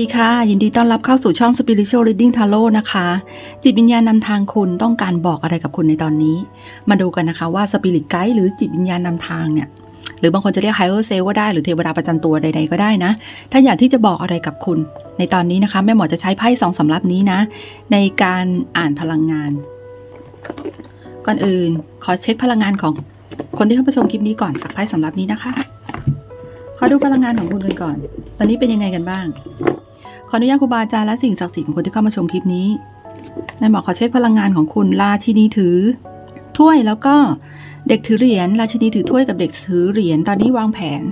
ดีค่ะ ยินดีต้อนรับเข้าสู่ช่อง Spiritual Reading Tarot นะคะ จิตวิญญาณนำทางคุณต้องการบอกอะไรกับคุณในตอนนี้ มาดูกันนะคะว่า Spirit Guide หรือจิตวิญญาณนำทางเนี่ย หรือบางคนจะเรียก Higher Self ก็ได้หรือเทวดาประจำตัวใด ๆ ก็ได้นะ ถ้าอยากที่จะบอกอะไรกับคุณ ในตอนนี้นะคะแม่หมอจะใช้ไพ่สองสำรับนี้นะ ในการอ่านพลังงาน ก่อนอื่นขอเช็คพลังงานของคนที่เข้ามาชมคลิปนี้ก่อนจากไพ่สำรับนี้นะคะ ขอดูพลังงานของคุณกันก่อน ตอนนี้เป็นยังไงกันบ้าง ขออนุญาตครูบาอาจารย์และสิ่งศักดิ์สิทธิ์ของคนที่เข้ามาชมคลิปนี้แม่หมอขอเช็คพลังงานของคุณราชินีถือ ถ้วยแล้วก็เด็กถือเหรียญราชินีถือถ้วยกับเด็กถือเหรียญตอนนี้วางแผน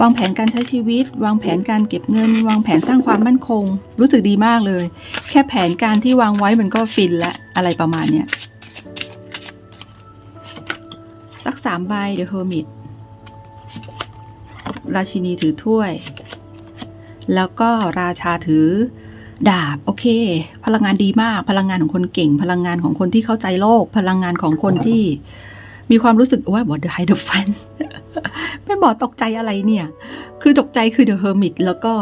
วางแผนการใช้ชีวิต วางแผนการเก็บเงิน วางแผนสร้างความมั่นคง รู้สึกดีมากเลย แค่แผนการที่วางไว้มันก็ฟินและอะไรประมาณเนี้ยสักสามใบเดอะเฮอร์มิตราชินีถือถ้วย แล้วก็ราชาถือดาบโอเค พลังงานดีมาก พลังงานของคนเก่ง พลังงานของคนที่เข้าใจโลก พลังงานของคนที่มีความรู้สึกว่าบอดไฮเดอร์ฟันไม่บอกตกใจอะไรเนี่ย คือตกใจคือ The Hermit แล้วก็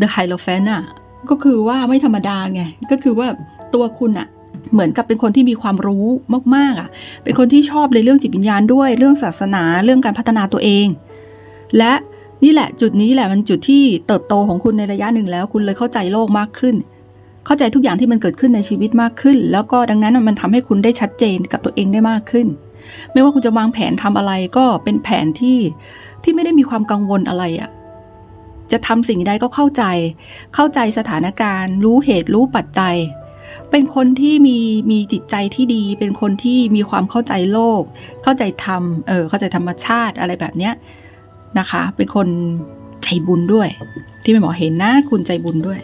The h i e r o p h a n t อะก็คือว่าไม่ธรรมดาไง ก็คือว่าตัวคุณอะเหมือนกับเป็นคนที่มีความรู้มากๆอะเป็นคนที่ชอบในเรื่องจิตวิญญาณด้วย เรื่องศาสนา เรื่องการพัฒนาตัวเอง และ นี่แหละจุดนี้แหละมันจุดที่เติบโตของคุณในระยะหนึ่งแล้ว คุณเลยเข้าใจโลกมากขึ้น เข้าใจทุกอย่างที่มันเกิดขึ้นในชีวิตมากขึ้น แล้วก็ดังนั้นมันทำให้คุณได้ชัดเจนกับตัวเองได้มากขึ้น ไม่ว่าคุณจะวางแผนทำอะไรก็เป็นแผนที่ที่ไม่ได้มีความกังวลอะไรอะ่ะจะทำสิ่งใดก็เข้าใจ เข้าใจสถานการณ์ รู้เหตุรู้ปัจจัย เป็นคนที่มีมีจิตใจที่ดี เป็นคนที่มีความเข้าใจโลก เข้าใจธรรม เออเข้าใจธรรมชาติอะไรแบบเนี้ย นะคะ เป็นคนใจบุญด้วย ที่แม่หมอเห็นนะคุณใจบุญด้วย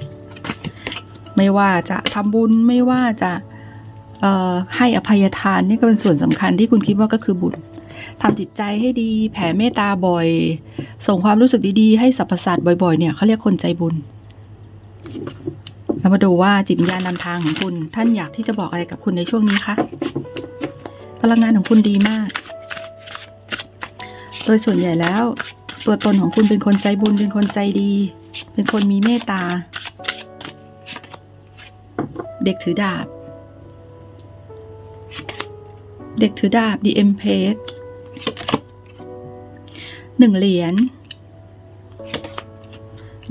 ไม่ว่าจะทำบุญไม่ว่าจะให้อภัยทานนี่ก็เป็นส่วนสำคัญที่คุณคิดว่าก็คือบุญทำจิตใจให้ดี แผ่เมตตาบ่อย ส่งความรู้สึกดีๆ ให้สรรพสัตว์บ่อยๆ เนี่ยเขาเรียกคนใจบุญเรามาดูว่าจิตวิญญาณนำทางของคุณ ท่านอยากที่จะบอกอะไรกับคุณในช่วงนี้คะพลังงานของคุณดีมาก โดยส่วนใหญ่แล้ว ตัวตนของคุณเป็นคนใจบุญเป็นคนใจดี เป็นคนมีเมตตา เด็กถือดาบ เด็กถือดาบ the empress หนึ่งเหรียญ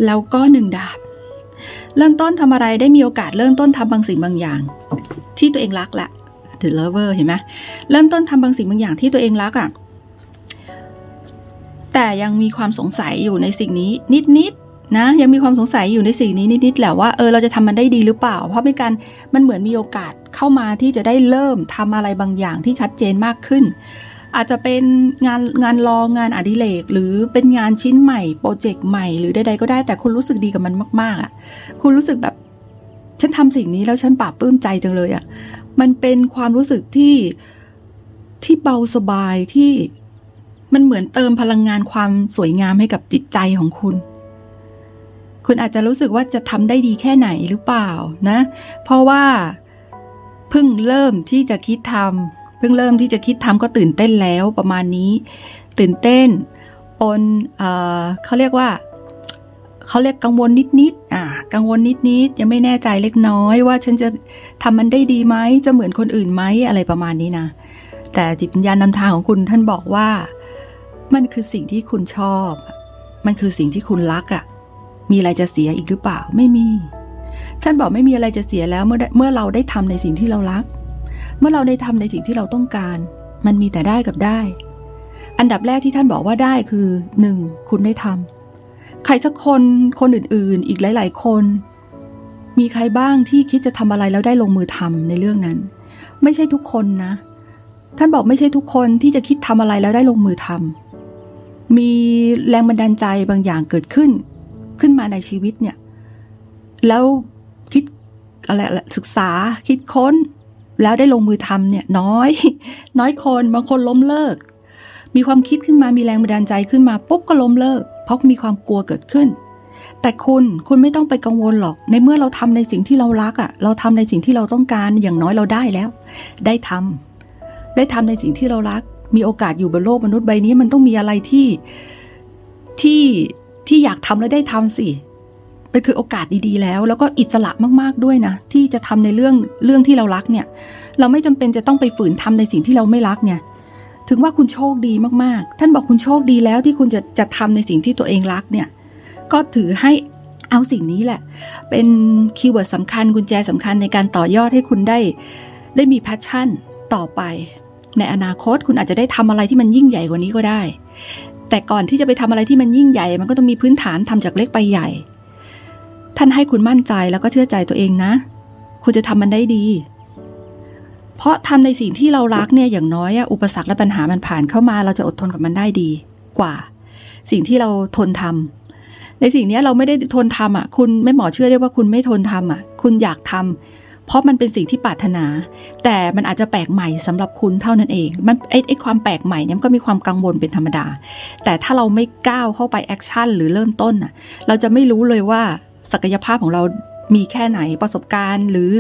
แล้วก็หนึ่งดาบ เริ่มต้นทำอะไรได้มีโอกาสเริ่มต้นทำบางสิ่งบางอย่าง ที่ตัวเองรักแหละ the lover เห็นไหมเริ่มต้นทำบางสิ่งบางอย่างที่ตัวเองรักอะ่ะ แต่ยังมีความสงสัยอยู่ในสิ่งนี้นิดๆนะยังมีความสงสัยอยู่ในสิ่งนี้นิดๆแหละว่าเออเราจะทำมันได้ดีหรือเปล่า เพราะเป็นการมันเหมือนมีโอกาสเข้ามาที่จะได้เริ่มทำอะไรบางอย่างที่ชัดเจนมากขึ้น อาจจะเป็นงานงานรองงานอดิเรกหรือเป็นงานชิ้นใหม่โปรเจกต์ใหม่หรือใดๆก็ได้แต่คุณรู้สึกดีกับมันมากๆอะคุณรู้สึกแบบฉันทำสิ่งนี้แล้วฉันปลาบปลื้มใจจังเลยอะมันเป็นความรู้สึกที่ที่เบาสบายที่ มันเหมือนเติมพลังงานความสวยงามให้กับจิตใจของคุณ คุณอาจจะรู้สึกว่าจะทำได้ดีแค่ไหนหรือเปล่านะ เพราะว่าเพิ่งเริ่มที่จะคิดทำเพิ่งเริ่มที่จะคิดทำก็ตื่นเต้นแล้วประมาณนี้ ตื่นเต้นปนเอ่อเขาเรียกว่าเขาเรียกกังวลนิดๆอ่า กังวลนิดๆ ยังไม่แน่ใจเล็กน้อยว่าฉันจะทำมันได้ดีไหม จะเหมือนคนอื่นไหมอะไรประมาณนี้นะ แต่จิตวิญญาณนำทางของคุณท่านบอกว่า มันคือสิ่งที่คุณชอบ มันคือสิ่งที่คุณรักอะ่ะ มีอะไรจะเสียอีกหรือเปล่า ไม่มี ท่านบอกไม่มีอะไรจะเสียแล้วเมื่อเมื่อเราได้ทำในสิ่งที่เรารัก เมื่อเราได้ทำในสิ่งที่เราต้องการ มันมีแต่ได้กับได้ อันดับแรกที่ท่านบอกว่าได้คือหนึ่งคุณได้ทำใครสักคนคนอื่นๆ อีกหลาย ๆ คน มีใครบ้างที่คิดจะทำอะไรแล้วได้ลงมือทำในเรื่องนั้น ไม่ใช่ทุกคนนะ ท่านบอกไม่ใช่ทุกคนที่จะคิดทำอะไรแล้วได้ลงมือทำ มีแรงบันดาลใจบางอย่างเกิดขึ้น ขึ้นมาในชีวิตเนี่ย แล้วคิดอะไรล่ะศึกษาคิดค้น แล้วได้ลงมือทำเนี่ย น้อย น้อยคนบางคนล้มเลิก มีความคิดขึ้นมามีแรงบันดาลใจขึ้นมาปุ๊บก็ล้มเลิก เพราะมีความกลัวเกิดขึ้น แต่คุณคุณไม่ต้องไปกังวลหรอก ในเมื่อเราทำในสิ่งที่เรารักอะ่ะ เราทำในสิ่งที่เราต้องการอย่างน้อยเราได้แล้ว ได้ทำได้ทำในสิ่งที่เรารัก มีโอกาสอยู่บนโลกมนุษย์ใบนี้มันต้องมีอะไรที่ที่ที่อยากทำแล้วได้ทำสิมันคือโอกาสดีๆแล้ว แล้วก็อิสระมากๆด้วยนะ ที่จะทำในเรื่องเรื่องที่เรารักเนี่ย เราไม่จำเป็นจะต้องไปฝืนทำในสิ่งที่เราไม่รักเนี่ยถึงว่าคุณโชคดีมากๆ ท่านบอกคุณโชคดีแล้วที่คุณจะจะทำในสิ่งที่ตัวเองรักเนี่ย ก็ถือให้เอาสิ่งนี้แหละ เป็นคีย์เวิร์ดสำคัญกุญแจสำคัญในการต่อยอดให้คุณได้ ได้มีแพชชั่นต่อไป ในอนาคตคุณอาจจะได้ทำอะไรที่มันยิ่งใหญ่กว่านี้ก็ได้ แต่ก่อนที่จะไปทำอะไรที่มันยิ่งใหญ่ มันก็ต้องมีพื้นฐานทำจากเล็กไปใหญ่ ท่านให้คุณมั่นใจแล้วก็เชื่อใจตัวเองนะ คุณจะทำมันได้ดี เพราะทำในสิ่งที่เรารักเนี่ยอย่างน้อยอุปสรรคและปัญหามันผ่านเข้ามา เราจะอดทนกับมันได้ดีกว่า สิ่งที่เราทนทำในสิ่งนี้เราไม่ได้ทนทำอะ คุณไม่หมอเชื่อได้ว่าคุณไม่ทนทำอะ คุณอยากทำ เพราะมันเป็นสิ่งที่ปรารถนา แต่มันอาจจะแปลกใหม่สำหรับคุณเท่านั้นเอง มันไอ้ไอ้ความแปลกใหม่เนี่ยก็มีความกังวลเป็นธรรมดา แต่ถ้าเราไม่ก้าวเข้าไปแอคชั่นหรือเริ่มต้นอะเราจะไม่รู้เลยว่าศักยภาพของเรามีแค่ไหนประสบการณ์ หรือ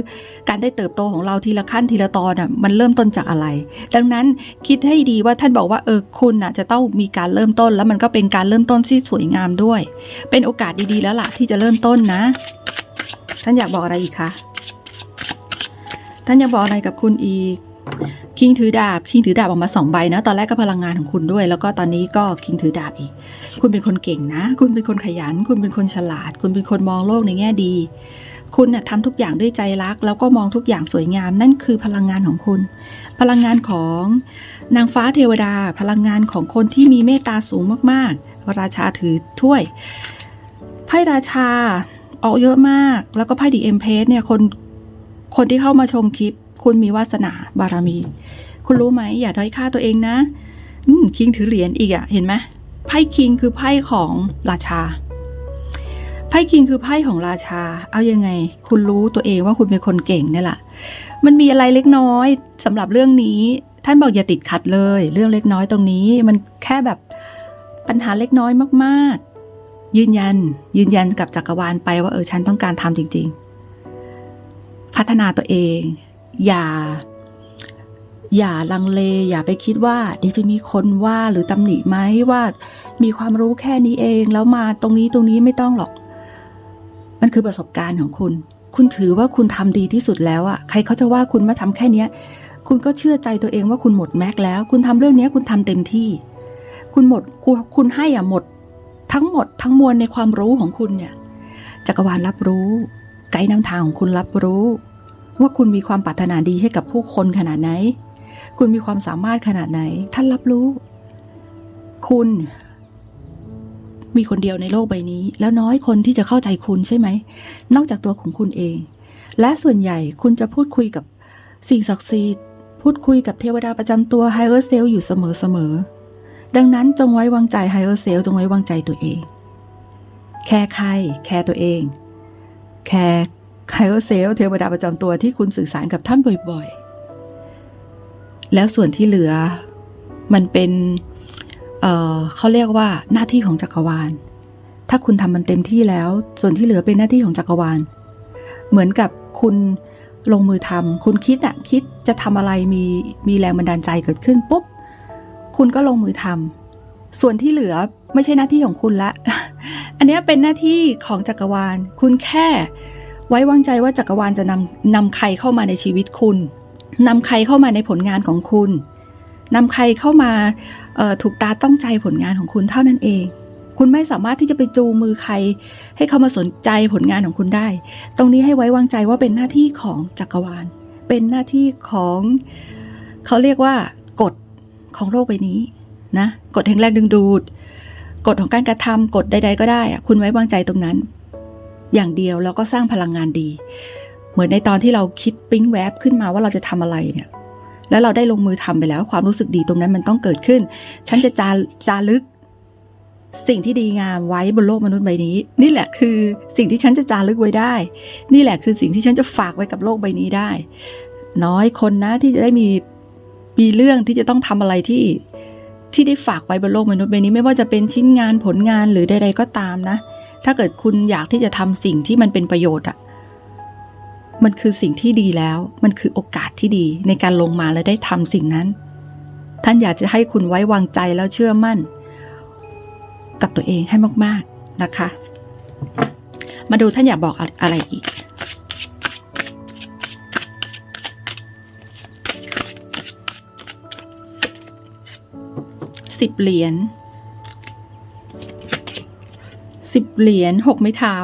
การได้เติบโตของเราทีละขั้นทีละตอนอะมันเริ่มต้นจากอะไร ดังนั้นคิดให้ดีว่าท่านบอกว่าเออคุณอะจะต้องมีการเริ่มต้น แล้วมันก็เป็นการเริ่มต้นที่สวยงามด้วย เป็นโอกาสดีๆแล้วล่ะที่จะเริ่มต้นนะ ท่านอยากบอกอะไรอีกคะ ท่านยากบอกอะไรกับคุณอีก คิงถือดาบ คิงถือดาบออกมาสองใบนะ ตอนแรกก็พลังงานของคุณด้วย แล้วก็ตอนนี้ก็คิงถือดาบอีก คุณเป็นคนเก่งนะ คุณเป็นคนขยัน คุณเป็นคนฉลาด คุณเป็นคนมองโลกในแง่ดี คุณน่ะทำทุกอย่างด้วยใจรัก แล้วก็มองทุกอย่างสวยงาม นั่นคือพลังงานของคุณ พลังงานของนางฟ้าเทวดา พลังงานของคนที่มีเมตตาสูงมากๆ ราชาถือถ้วย ไพ่ราชาออกเยอะมาก แล้วก็ไพ่ดีเอ็มเพสเนี่ย คน คนที่เข้ามาชมคลิป คุณมีวาสนาบารมี คุณรู้ไหมอย่าด้อยค่าตัวเองนะ อืมคิงถือเหรียญอีกอะเห็นไหมไพ่คิงคือไพ่ของราชา ไพ่คิงคือไพ่ของราชา เอายังไง คุณรู้ตัวเองว่าคุณเป็นคนเก่งเนี่ยแหละมันมีอะไรเล็กน้อยสำหรับเรื่องนี้ ท่านบอกอย่าติดขัดเลย เรื่องเล็กน้อยตรงนี้ มันแค่แบบปัญหาเล็กน้อยมาก ๆ ยืนยัน ยืนยันกับจักรวาลไปว่าเออฉันต้องการทำจริง ๆ พัฒนาตัวเอง อย่า อย่าลังเล อย่าไปคิดว่าเดี๋ยวจะมีคนว่าหรือตำหนิไหมว่า มีความรู้แค่นี้เอง แล้วมาตรงนี้ตรงนี้ไม่ต้องหรอก มันคือประสบการณ์ของคุณ คุณถือว่าคุณทำดีที่สุดแล้วอะใครเขาจะว่าคุณมาทำแค่เนี้ยคุณก็เชื่อใจตัวเองว่าคุณหมดแม็กซ์แล้ว คุณทำเรื่องเนี้ยคุณทำเต็มที่ คุณหมดคุณคุณให้อะหมด ทั้งหมดทั้งมวลในความรู้ของคุณเนี่ยจักรวาลรับรู้ ไกด์นำทางของคุณรับรู้ ว่าคุณมีความปรารถนาดีให้กับผู้คนขนาดไหน คุณมีความสามารถขนาดไหน ท่านรับรู้ คุณ มีคนเดียวในโลกใบนี้ แล้วน้อยคนที่จะเข้าใจคุณใช่ไหม นอกจากตัวของคุณเอง และส่วนใหญ่คุณจะพูดคุยกับสิ่งศักดิ์สิทธิ์พูดคุยกับเทวดาประจำตัวไฮเ e อร์เซลอยู่เสมอๆดังนั้นจงไว้วางใจไฮเ e อร์เซลจงไว้วางใจตัวเอง แค่ใคร แค่ตัวเอง แค่ไฮเ e อร์เซลเทวดาประจำตัวที่คุณสื่อสารกับท่านบ่อยๆ แล้วส่วนที่เหลือมันเป็นเเขาเรียกว่าหน้าที่ของจักรวาล ถ้าคุณทำมันเต็มที่แล้ว ส่วนที่เหลือเป็นหน้าที่ของจักรวาล เหมือนกับคุณลงมือทำคุณคิดอะคิดจะทำอะไรมีมีแรงบันดาลใจเกิดขึ้นปุ๊บ คุณก็ลงมือทำส่วนที่เหลือ ไม่ใช่หน้าที่ของคุณละ อันนี้เป็นหน้าที่ของจักรวาล คุณแค่ไว้วางใจว่าจักรวาลจะนำนำใครเข้ามาในชีวิตคุณนำใครเข้ามาในผลงานของคุณนำใครเข้ามาถูกตาต้องใจผลงานของคุณเท่านั้นเอง คุณไม่สามารถที่จะไปจูงมือใคร ให้เขามาสนใจผลงานของคุณได้ ตรงนี้ให้ไว้วางใจว่าเป็นหน้าที่ของจักรวาล เป็นหน้าที่ของ เขาเรียกว่ากฎของโลกใบนี้นะกฎแห่งแรงดึงดูด กฎของการกระทำกฎใด ๆ ก็ได้คุณไว้วางใจตรงนั้น อย่างเดียวแล้วก็สร้างพลังงานดี เหมือนในตอนที่เราคิดปิ๊งแวบขึ้นมาว่าเราจะทำอะไรเนี่ยแล้วเราได้ลงมือทำไปแล้ว ความรู้สึกดีตรงนั้นมันต้องเกิดขึ้น ฉันจะจาจารึก สิ่งที่ดีงามไว้บนโลกมนุษย์ใบนี้ นี่แหละคือสิ่งที่ฉันจะจารึกไว้ได้ นี่แหละคือสิ่งที่ฉันจะฝากไว้กับโลกใบนี้ได้ น้อยคนนะที่จะได้มีมีเรื่องที่จะต้องทำอะไรที่ ที่ได้ฝากไว้บนโลกมนุษย์ใบนี้ไม่ว่าจะเป็นชิ้นงานผลงานหรือใด ๆ ก็ตามนะ ถ้าเกิดคุณอยากที่จะทำสิ่งที่มันเป็นประโยชน์อะมันคือสิ่งที่ดีแล้ว มันคือโอกาสที่ดีในการลงมาและได้ทำสิ่งนั้น ท่านอยากจะให้คุณไว้วางใจแล้วเชื่อมั่น กับตัวเองให้มาก ๆนะคะ มาดูท่านอยากบอกอะอะไรอีก สิบเหรียญสิบเหรียญหกไม้เท้า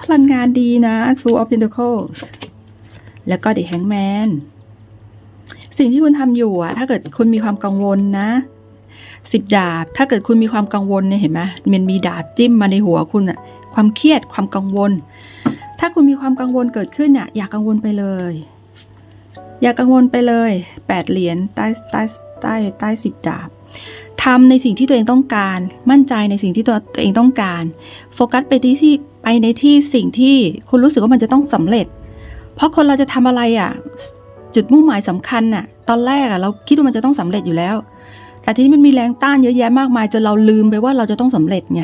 พลังงานดีนะ Two of Pentacles แล้วก็ The Hangman สิ่งที่คุณทำอยู่อะถ้าเกิดคุณมีความกังวลนะสิบดาบ ถ้าเกิดคุณมีความกังวลเนี่ยเห็นไหมมันมีดาบจิ้มมาในหัวคุณอะความเครียดความกังวล ถ้าคุณมีความกังวลเกิดขึ้นอะอย่ากังวลไปเลย อย่ากังวลไปเลยแปดเหรียญใต้ใต้ ใต้ใต้สิบดาบทำในสิ่งที่ตัวเองต้องการ มั่นใจในสิ่งที่ตัวตัวเองต้องการ โฟกัสไปที่ที่ไปในที่สิ่งที่คุณรู้สึกว่ามันจะต้องสำเร็จ เพราะคนเราจะทำอะไรอะ จุดมุ่งหมายสำคัญน่ะ ตอนแรกอะเราคิดว่ามันจะต้องสำเร็จอยู่แล้ว แต่ทีนี้มันมีแรงต้านเยอะแยะมากมายจนเราลืมไปว่าเราจะต้องสำเร็จไง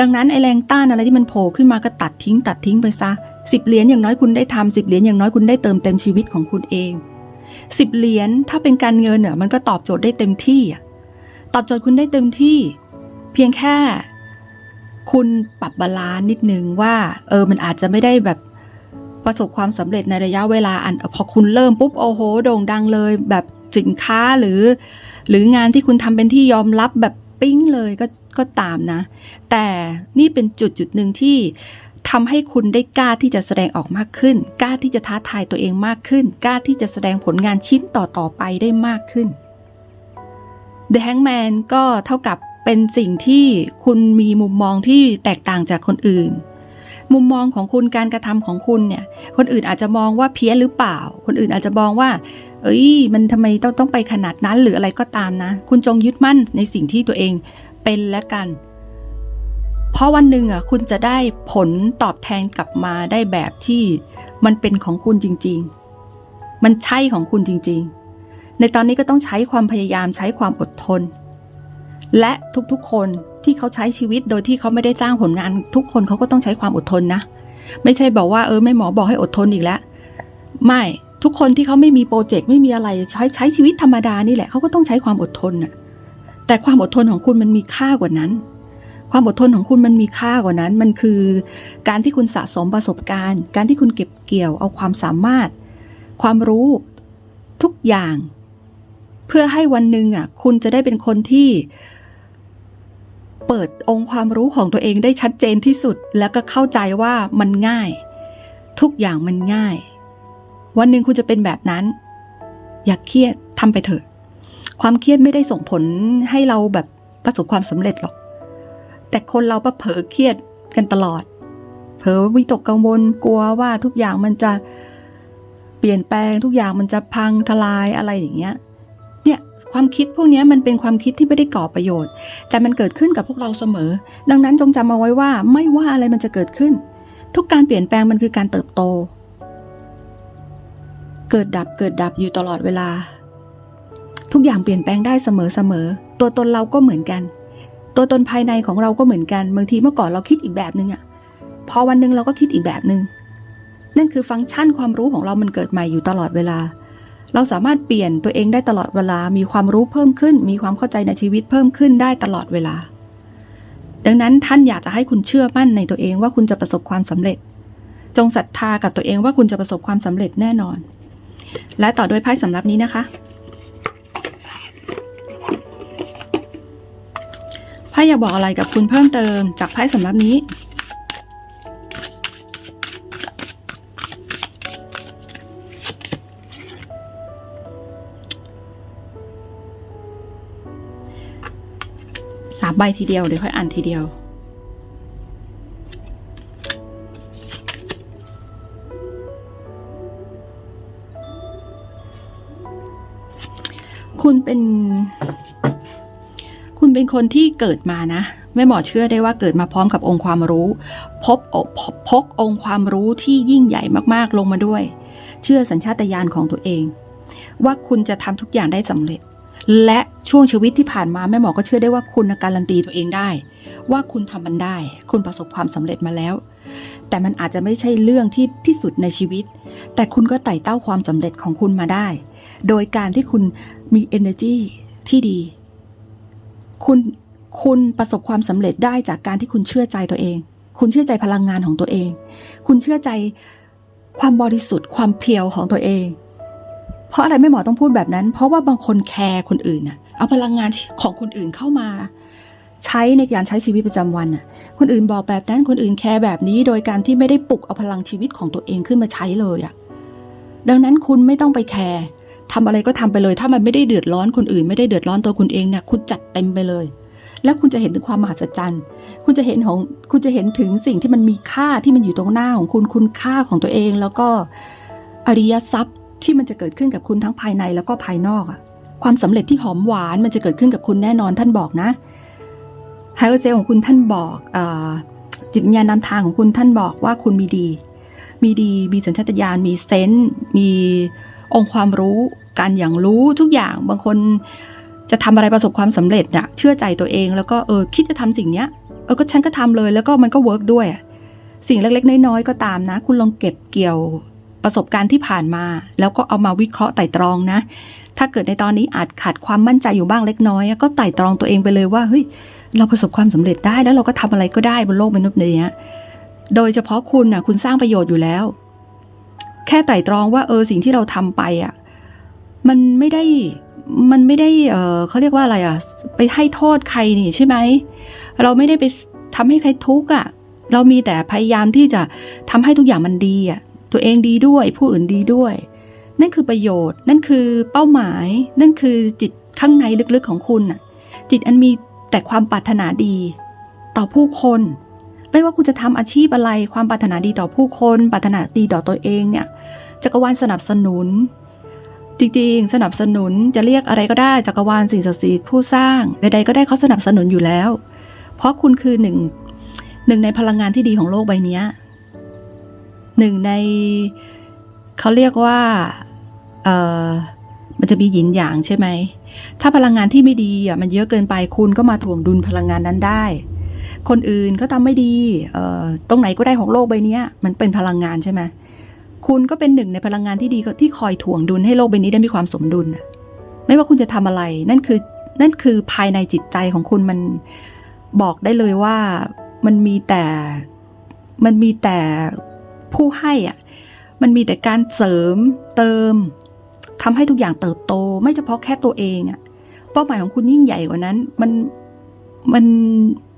ดังนั้นไอ้แรงต้านอะไรที่มันโผล่ขึ้นมาก็ตัดทิ้ง ตัดทิ้งไปซะสิบเหรียญอย่างน้อยคุณได้ทำสิบเหรียญอย่างน้อยคุณได้เติมเต็มชีวิตของคุณเอง สิบเหรียญถ้าเป็นการเงินเนี่ยมันก็ตอบโจทย์ได้เต็มที่ ตอบโจทย์คุณได้เต็มที่ เพียงแค่ คุณปรับบาลานซ์นิดนึงว่า เออมันอาจจะไม่ได้แบบประสบความสำเร็จในระยะเวลาอันพอคุณเริ่มปุ๊บโอ้โหโด่งดังเลย แบบสินค้าหรือ หรืองานที่คุณทำเป็นที่ยอมรับแบบปิ๊งเลยก็ก็ตามนะ แต่นี่เป็นจุดจุดหนึ่งที่ ทำให้คุณได้กล้าที่จะแสดงออกมากขึ้น กล้าที่จะท้าทายตัวเองมากขึ้น กล้าที่จะแสดงผลงานชิ้นต่อต่อๆไปได้มากขึ้น The Hangman ก็เท่ากับเป็นสิ่งที่คุณมีมุมมองที่แตกต่างจากคนอื่น มุมมองของคุณการกระทำของคุณเนี่ย คนอื่นอาจจะมองว่าเพี้ยนหรือเปล่า คนอื่นอาจจะมองว่า เอ้ย มันทำไมต้องต้องไปขนาดนั้นหรืออะไรก็ตามนะ คุณจงยึดมั่นในสิ่งที่ตัวเองเป็นและกัน เพราะวันหนึ่งอะคุณจะได้ผลตอบแทนกลับมาได้แบบที่มันเป็นของคุณจริง ๆ มันใช่ของคุณจริง ๆ ในตอนนี้ก็ต้องใช้ความพยายามใช้ความอดทน และทุกๆคนที่เขาใช้ชีวิตโดยที่เขาไม่ได้สร้างผลงาน ทุกคนเขาก็ต้องใช้ความอดทนนะ ไม่ใช่บอกว่าเออไม่หมอบอกให้อดทนอีกแล้ว ไม่ทุกคนที่เขาไม่มีโปรเจกต์ไม่มีอะไรใช้ใช้ชีวิตธรรมดานี่แหละเขาก็ต้องใช้ความอดทนน่ะแต่ความอดทนของคุณมันมีค่ากว่านั้น ความอดทนของคุณมันมีค่ากว่านั้น มันคือการที่คุณสะสมประสบการณ์ การที่คุณเก็บเกี่ยวเอาความสามารถ ความรู้ทุกอย่าง เพื่อให้วันหนึ่งอะ คุณจะได้เป็นคนที่ เปิดองค์ความรู้ของตัวเองได้ชัดเจนที่สุด แล้วก็เข้าใจว่ามันง่าย ทุกอย่างมันง่าย วันหนึ่งคุณจะเป็นแบบนั้น อย่าเครียดทำไปเถอะ ความเครียดไม่ได้ส่งผลให้เราแบบประสบความสำเร็จหรอก แต่คนเราก็เผลอเครียดกันตลอด เผลอวิตกกังวลกลัวว่าทุกอย่างมันจะเปลี่ยนแปลงทุกอย่างมันจะพังทลายอะไรอย่างเงี้ย เนี่ยความคิดพวกนี้มันเป็นความคิดที่ไม่ได้ก่อประโยชน์ แต่มันเกิดขึ้นกับพวกเราเสมอ ดังนั้นจงจำเอาไว้ว่าไม่ว่าอะไรมันจะเกิดขึ้น ทุกการเปลี่ยนแปลงมันคือการเติบโต เกิดดับเกิดดับอยู่ตลอดเวลา ทุกอย่างเปลี่ยนแปลงได้เสมอเสมอ ตัวตนเราก็เหมือนกัน ตัวตนภายในของเราก็เหมือนกันบางทีเมื่อก่อนเราคิดอีกแบบนึงอะพอวันหนึ่งเราก็คิดอีกแบบนึงนั่นคือฟังก์ชันความรู้ของเรามันเกิดใหม่อยู่ตลอดเวลา เราสามารถเปลี่ยนตัวเองได้ตลอดเวลา มีความรู้เพิ่มขึ้น มีความเข้าใจในชีวิตเพิ่มขึ้นได้ตลอดเวลา ดังนั้นท่านอยากจะให้คุณเชื่อมั่นในตัวเองว่าคุณจะประสบความสำเร็จ จงศรัทธากับตัวเองว่าคุณจะประสบความสำเร็จแน่นอน และต่อด้วยไพ่สำรับนี้นะคะ พ่อยากบอกอะไรกับคุณเพิ่มเติมจากไพ่สำรับนี้ สามใบทีเดียวเดี๋ยวค่อยอ่านทีเดียว คุณเป็น คุณเป็นคนที่เกิดมานะแม่หมอเชื่อได้ว่าเกิดมาพร้อมกับองค์ความรู้พบพบพกองค์ความรู้ที่ยิ่งใหญ่มากๆลงมาด้วย เชื่อสัญชาตญาณของตัวเอง ว่าคุณจะทำทุกอย่างได้สำเร็จ และช่วงชีวิตที่ผ่านมาแม่หมอก็เชื่อได้ว่าคุณการันตีตัวเองได้ ว่าคุณทำมันได้ คุณประสบความสำเร็จมาแล้ว แต่มันอาจจะไม่ใช่เรื่องที่ที่สุดในชีวิต แต่คุณก็ไต่เต้าความสำเร็จของคุณมาได้ โดยการที่คุณมี energy ที่ดี คุณคุณประสบความสำเร็จได้จากการที่คุณเชื่อใจตัวเอง คุณเชื่อใจพลังงานของตัวเอง คุณเชื่อใจความบริสุทธิ์ ความเพียวของตัวเอง เพราะอะไรแม่หมอต้องพูดแบบนั้น เพราะว่าบางคนแคร์คนอื่นน่ะ เอาพลังงานของคนอื่นเข้ามา ใช้ในการใช้ชีวิตประจำวันน่ะ คนอื่นบอกแบบนั้น คนอื่นแคร์แบบนี้ โดยการที่ไม่ได้ปลุกเอาพลังชีวิตของตัวเองขึ้นมาใช้เลยอะ่ะ ดังนั้นคุณไม่ต้องไปแคร์ ทำอะไรก็ทำไปเลย ถ้ามันไม่ได้เดือดร้อนคนอื่น ไม่ได้เดือดร้อนตัวคุณเองเนี่ยคุณจัดเต็มไปเลย แล้วคุณจะเห็นถึงความมหัศจรรย์ คุณจะเห็นของคุณจะเห็นถึงสิ่งที่มันมีค่าที่มันอยู่ตรงหน้าของคุณคุณค่าของตัวเอง แล้วก็อริยทรัพย์ที่มันจะเกิดขึ้นกับคุณทั้งภายในแล้วก็ภายนอกอะความสำเร็จที่หอมหวานมันจะเกิดขึ้นกับคุณแน่นอนท่านบอกนะไฮเออร์เซลของคุณท่านบอกอจิตวิญญาณนำทางของคุณท่านบอกว่าคุณมีดี มีดี มีสัญชาตญาณ มีเซนส์ มี องค์ความรู้การอย่างรู้ทุกอย่างบางคนจะทำอะไรประสบความสำเร็จน่ะเชื่อใจตัวเองแล้วก็เออคิดจะทำสิ่งเนี้ยเออก็ฉันก็ทำเลยแล้วก็มันก็เวิร์กด้วย สิ่งเล็กๆน้อยๆก็ตามนะ คุณลองเก็บเกี่ยวประสบการณ์ที่ผ่านมา แล้วก็เอามาวิเคราะห์ไต่ตรองนะ ถ้าเกิดในตอนนี้อาจขาดความมั่นใจอยู่บ้างเล็กน้อย ก็ไต่ตรองตัวเองไปเลยว่าเฮ้ยเราประสบความสำเร็จได้แล้วเราก็ทำอะไรก็ได้บนโลกมนุษย์เนี้ยโดยเฉพาะคุณน่ะคุณสร้างประโยชน์อยู่แล้ว แค่ไต่ตรองว่าเออสิ่งที่เราทำไปอะมันไม่ได้มันไม่ได้เออเขาเรียกว่าอะไรอะ ไปให้โทษใครนี่ใช่ไหมเราไม่ได้ไปทำให้ใครทุกข์อะ เรามีแต่พยายามที่จะทำให้ทุกอย่างมันดีอะ ตัวเองดีด้วย ผู้อื่นดีด้วย นั่นคือประโยชน์ นั่นคือเป้าหมาย นั่นคือจิตข้างในลึกๆของคุณน่ะ จิตอันมีแต่ความปรารถนาดี ต่อผู้คน ไม่ว่าคุณจะทำอาชีพอะไรความปรารถนาดีต่อผู้คนปรารถนาดีต่อตัวเองเนี่ยจักรวาลสนับสนุน จริงๆ สนับสนุนจะเรียกอะไรก็ได้จักรวาลสิ่งศักดิ์สิทธิ์ผู้สร้างใดๆก็ได้เขาสนับสนุนอยู่แล้ว เพราะคุณคือหนึ่งหนึ่งในพลังงานที่ดีของโลกใบนี้หนึ่งในเขาเรียกว่าเออมันจะมีหยินหยางใช่ไหมถ้าพลังงานที่ไม่ดีอะมันเยอะเกินไปคุณก็มาถ่วงดุลพลังงานนั้นได้ คนอื่นก็ทำไม่ดีเอ่อตรงไหนก็ได้ของโลกใบนี้มันเป็นพลังงานใช่ไหมคุณก็เป็นหนึ่งในพลังงานที่ดีที่คอยถ่วงดุลให้โลกใบนี้ได้มีความสมดุลไม่ว่าคุณจะทำอะไร นั่นคือนั่นคือภายในจิตใจของคุณมันบอกได้เลยว่ามันมีแต่มันมีแต่ผู้ให้อะมันมีแต่การเสริมเติมทำให้ทุกอย่างเติบโต ไม่เฉพาะแค่ตัวเองอะเป้าหมายของคุณยิ่งใหญ่กว่านั้น มันมัน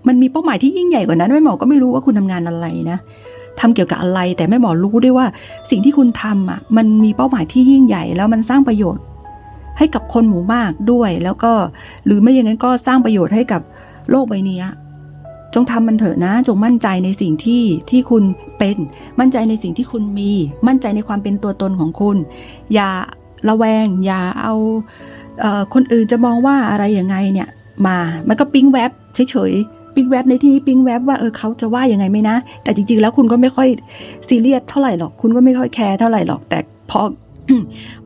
มันมีเป้าหมายที่ยิ่งใหญ่กว่านั้นแม่หมอก็ไม่รู้ว่าคุณทำงานอะไรนะทำเกี่ยวกับอะไร แต่แม่หมอรู้ด้วยว่า สิ่งที่คุณทำอะ มันมีเป้าหมายที่ยิ่งใหญ่ แล้วมันสร้างประโยชน์ ให้กับคนหมู่มากด้วย แล้วก็หรือไม่อย่างนั้นก็สร้างประโยชน์ให้กับโลกใบนี้จงทำมันเถอะนะ จงมั่นใจในสิ่งที่ที่คุณเป็น มั่นใจในสิ่งที่คุณมี มั่นใจในความเป็นตัวตนของคุณ อย่าระแวง อย่าเอาเออคนอื่นจะมองว่าอะไรยังไงเนี่ย มา มันก็ปิ๊งแวบเฉย ปิ๊งแวบในที่นี้ปิ๊งแวบว่าเออเขาจะว่ายังไงไหมนะ แต่จริง ๆ แล้วคุณก็ไม่ค่อยซีเรียสเท่าไหร่หรอก คุณก็ไม่ค่อยแคร์เท่าไหร่หรอก แต่พอ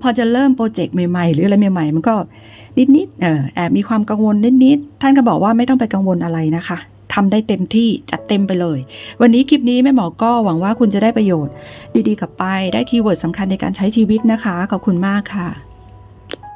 พอจะเริ่มโปรเจกต์ใหม่ๆ หรืออะไรใหม่ๆ มันก็นิดๆเออแอบมีความกังวลนิดๆท่านก็บอกว่าไม่ต้องไปกังวลอะไรนะคะทำได้เต็มที่จัดเต็มไปเลย วันนี้คลิปนี้แม่หมอก็หวังว่าคุณจะได้ประโยชน์ ดีๆกลับไปได้คีย์เวิร์ดสำคัญในการใช้ชีวิตนะคะ ขอบคุณมากค่ะ